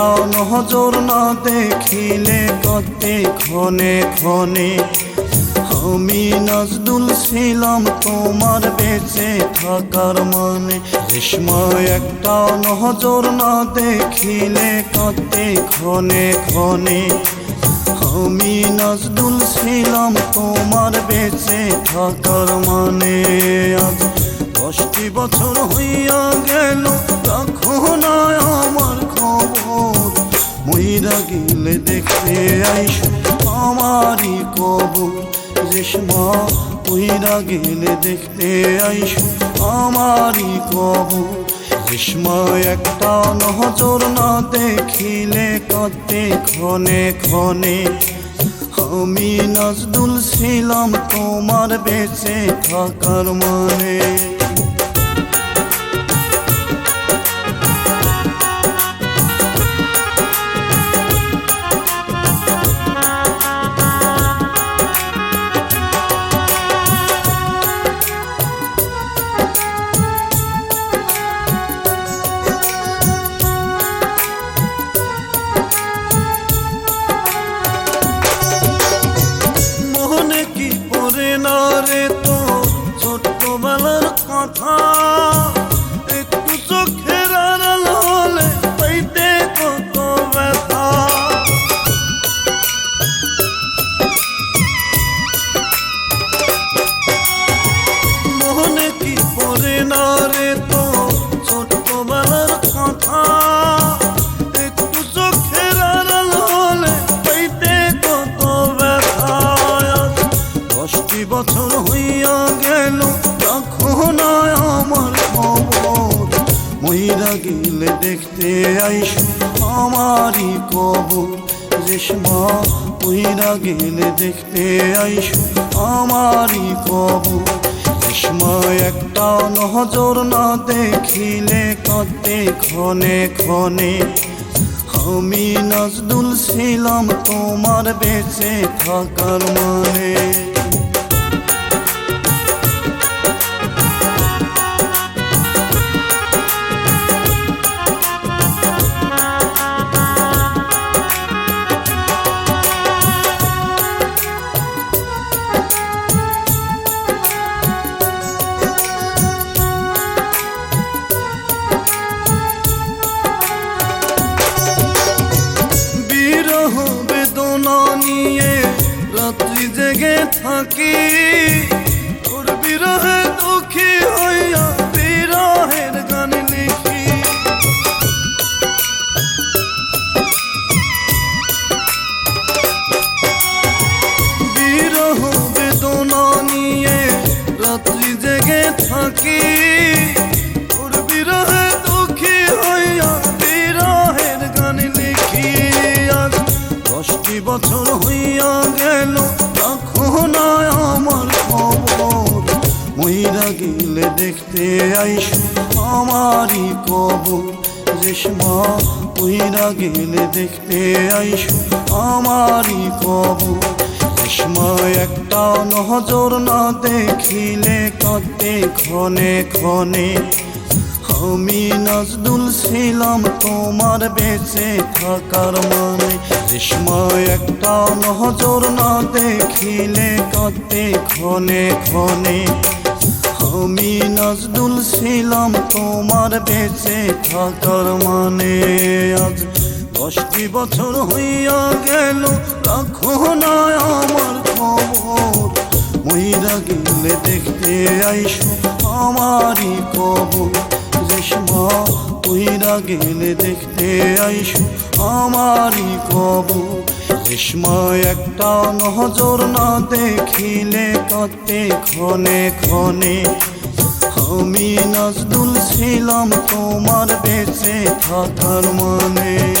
একটা নজর না দেখিলে কতে ক্ষণে ক্ষণে। আমি নাজদুল ছিলাম তোমার বেঁচে থাকার মানে। রেশমা একটা নজর না দেখিলে কতে ক্ষণে ক্ষণে। আমি নাজদুল ছিলাম তোমার বেঁচে থাকার মানে। আজ দশটি বছর হইয়া গেল রাখো না আমার খবর মহিলা গেলে দেখতে আইস, আমারই কবর। রেশমা মহিলা গেলে দেখতে আইস, আমারই কবর। রেশমা একটা নজর না দেখিলে কতে ক্ষণে ক্ষণে। আমি নাজদুল ছিলাম তোমার বেঁচে থাকার মানে। বছর হইয়া গেল রাখো না আমার খবর। মহিলা গেলে দেখতে আইস আমারই কবর রেশমা মহিলা গেলে দেখতে আইস আমারই কবর রেশমা, একটা নজর না দেখিলে কতে ক্ষণে ক্ষণে। আমি নাজদুল ছিলাম তোমার বেঁচে থাকার মানে। রাত্রি জেগে থাকি। তোর বিরহে দুঃখী হইয়া বিরহের গান লিখি। বিরহ বেদনা নিয়ে রাত্রি জেগে থাকি। গেলে দেখতে আইস আমারই কবর। রেশমা মহিলা গেলে দেখতে আইস আমারই কবর। রেশমা একটা নজর না দেখিলে কতে ক্ষণে ক্ষণে। আমি নাজদুল ছিলাম তোমার বেঁচে থাকার মানে। রেশমা একটা নজর না দেখিলে কতে ক্ষণে ক্ষণে। আমি নাজদুল ছিলাম তোমার বেঁচে থাকার মানে। আজ দশটি বছর হইয়া গেল, রাখো না আমার খবর। মহিলা গেলে দেখতে আইস আমারই কবর। রেশমা মহিলা গেলে দেখতে আইস আমারই কবর। রেশমা একটা নজর না দেখিলে কতে ক্ষণে ক্ষণে। আমি নাজদুল ছিলাম তোমার বেঁচে থাকার মানে।